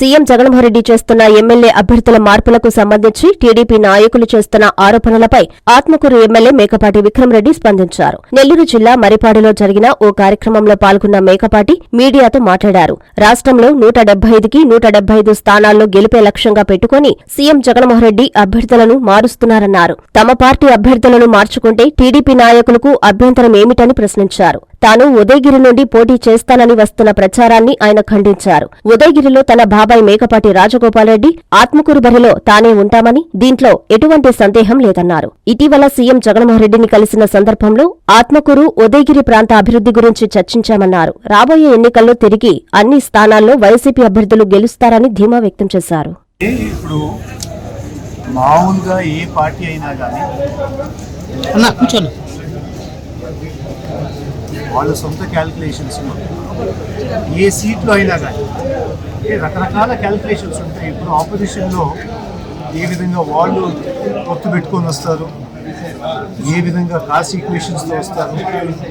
CM Jaganmohan Reddy చేస్తున్న MLA అభ్యర్థుల మార్పులకు సంబంధించి టీడీపీ నాయకులు చేస్తున్న ఆరోపణలపై ఆత్మకూరు ఎమ్మెల్యే మేకపాటి విక్రమరెడ్డి స్పందించారు. నెల్లూరు జిల్లా మరిపాడులో జరిగిన ఓ కార్యక్రమంలో పాల్గొన్న మేకపాటి మీడియాతో మాట్లాడారు. రాష్ట్రంలో నూట డెబ్బై ఐదుకి నూట డెబ్బై ఐదు స్థానాల్లో గెలిపే లక్ష్యంగా పెట్టుకుని సీఎం జగన్మోహన్ రెడ్డి అభ్యర్థులను మారుస్తున్నారన్నారు. తమ పార్టీ అభ్యర్థులను మార్చుకుంటే టీడీపీ నాయకులకు అభ్యంతరం ఏమిటని ప్రశ్నించారు. తాను ఉదయగిరి నుండి పోటీ చేస్తానని వస్తున్న ప్రచారాన్ని ఆయన ఖండించారు. ఉదయగిరిలో తన బాబాయ్ మేకపాటి రాజగోపాల్రెడ్డి ఆత్మకూరు బరిలో తానే ఉంటామని దీంట్లో ఎటువంటి సందేహం లేదన్నారు. ఇటీవల సీఎం జగన్మోహన్ రెడ్డిని కలిసిన సందర్భంలో ఆత్మకూరు ఉదయగిరి ప్రాంత అభివృద్ధి గురించి చర్చించామన్నారు. రాబోయే ఎన్నికల్లో తిరిగి అన్ని స్థానాల్లో వైసీపీ అభ్యర్థులు గెలుస్తారని ధీమా వ్యక్తం చేశారు. ఇప్పుడు మామూలుగా ఏ పార్టీ అయినా కానీ కూర్చోను? వాళ్ళ సొంత క్యాలిక్యులేషన్స్ ఏ సీట్లో అయినా కానీ. ఏ రకరకాల క్యాలిక్యులేషన్స్ ఉంటాయి. ఇప్పుడు ఆపోజిషన్లో ఏ విధంగా వాళ్ళు పొత్తు పెట్టుకొని వస్తారు ఏ విధంగా కాస్ట్ ఈక్వేషన్స్తో వస్తారు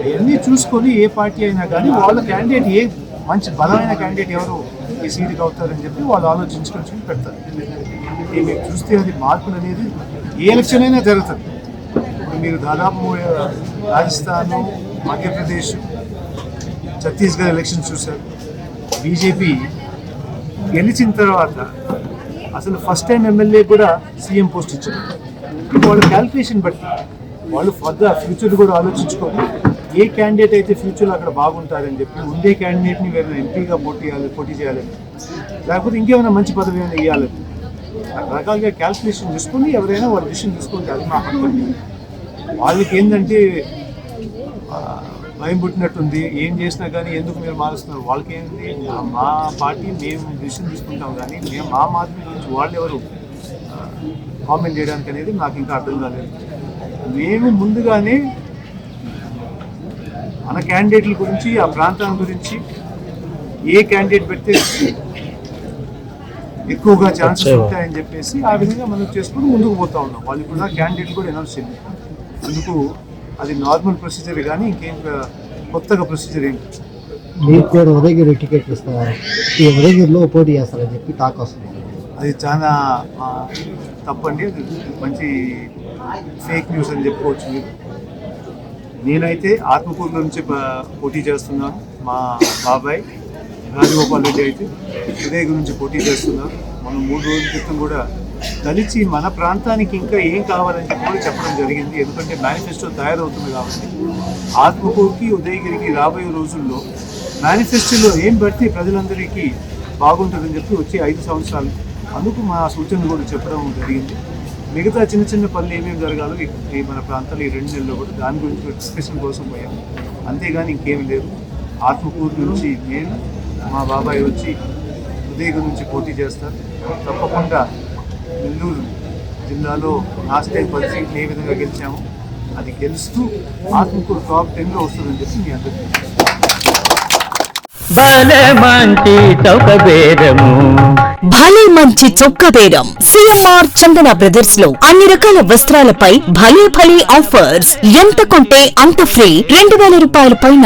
అవన్నీ చూసుకొని ఏ పార్టీ అయినా కానీ వాళ్ళ క్యాండిడేట్ ఏ మంచి బలమైన క్యాండిడేట్ ఎవరు ఈ సీటుకి అవుతారని చెప్పి వాళ్ళు ఆలోచించుకొని పెడతారు. మీరు చూస్తే అది మార్పులు అనేది ఏ ఎలక్షన్ అయినా జరుగుతుంది. ఇప్పుడు మీరు దాదాపు రాజస్థాన్ మధ్యప్రదేశ్ ఛత్తీస్గఢ్ ఎలక్షన్ చూశారు. బీజేపీ గెలిచిన తర్వాత అసలు ఫస్ట్ టైం ఎమ్మెల్యే కూడా సీఎం పోస్ట్ ఇచ్చారు. వాళ్ళ క్యాల్కులేషన్ బట్టి వాళ్ళు ఫర్దర్ ఫ్యూచర్ కూడా ఆలోచించుకొని ఏ క్యాండిడేట్ అయితే ఫ్యూచర్లో అక్కడ బాగుంటారని చెప్పి ఉండే క్యాండిడేట్ని వేరే ఎంపీగా పోటీ చేయాలి పోటీ చేయాలని లేకపోతే ఇంకేమైనా మంచి పదవి ఏమైనా ఇవ్వాలని రకరకాలుగా క్యాల్కులేషన్ చేసుకుని ఎవరైనా వాళ్ళ డిసిషన్ తీసుకుంటే అది మా హక్కు. వాళ్ళకి ఏంటంటే భయం పుట్టినట్టుంది. ఏం చేసినా కానీ ఎందుకు మీరు మారుస్తున్నారు? వాళ్ళకి ఏంటి మా- మా పార్టీ మేము డిసిషన్ తీసుకుంటాం కానీ మేము మా మాధ్యమం గురించి వాళ్ళు ఎవరు కామెంట్ చేయడానికి అనేది నాకు ఇంకా అర్థం కాలేదు. మేము ముందుగానే మన క్యాండిడేట్ల గురించి ఆ ప్రాంతం గురించి ఏ క్యాండిడేట్ పెడితే ఎక్కువగా ఛాన్సెస్ ఉంటాయని చెప్పేసి ఆ విధంగా మనం చేసుకుని ముందుకు పోతా ఉన్నాం. వాళ్ళు ఇప్పుడు క్యాండిడేట్ కూడా అనౌన్స్ చేయండి అందుకు అది నార్మల్ ప్రొసీజర్ కానీ ఇంకేం కొత్తగా ప్రొసీజర్ ఏంటి మీకు కూడా ఉదయగిరి టికెట్ ఇస్తారు? ఈ ఉదయగిరిలో పోటీ చేస్తారని చెప్పి టాక్ వస్తుంది. అది చాలా తప్పండి. మంచి ఫేక్ న్యూస్ అని చెప్పుకోవచ్చు మీరు. నేనైతే ఆత్మకూరులో నుంచి పోటీ చేస్తున్నాను. మా బాబాయ్ రాజగోపాల్ రెడ్డి అయితే ఉదయ్ గురించి పోటీ చేస్తున్నారు. మనం మూడు రోజుల క్రితం కూడా కలిసి మన ప్రాంతానికి ఇంకా ఏం కావాలని చెప్పి కూడా చెప్పడం జరిగింది. ఎందుకంటే మేనిఫెస్టో తయారవుతుంది కాబట్టి. ఆత్మకూరుకి ఉదయగిరికి రాబోయే రోజుల్లో మేనిఫెస్టోలో ఏం పెడితే ప్రజలందరికీ బాగుంటుందని చెప్పి వచ్చే ఐదు సంవత్సరాలు. అందుకు మా సూచనలు కూడా చెప్పడం జరిగింది. మిగతా చిన్న చిన్న పనులు ఏమేమి జరగాలో ఈ- మన ప్రాంతాలు ఈ రెండు నెలల్లో కూడా దాని గురించి డిస్కషన్ కోసం పోయాం. అంతేగాని ఇంకేమి లేదు. ఆత్మకూరు నుంచి నేను మా బాబాయ్ వచ్చి ఉదయగిరి నుంచి పోటీ చేస్తారు. తప్పకుండా నెల్లూరు జిల్లాలో లాస్ట్ టైం పది సీట్లు ఏ విధంగా గెలిచామో అది గెలుస్తూ ఆత్మకూరు టాప్ టెన్లో వస్తుందని చెప్పి మీ అందరికీ భలే మంచి చౌక బేరము భలే మంచి చొక్క బేరం సిఎంఆర్ చందన బ్రదర్స్లో అన్ని రకాల వస్త్రాలపై భలే భలే ఆఫర్స్. ఎంత కొంటే అంత ఫ్రీ. రెండు వేల రూపాయల పైన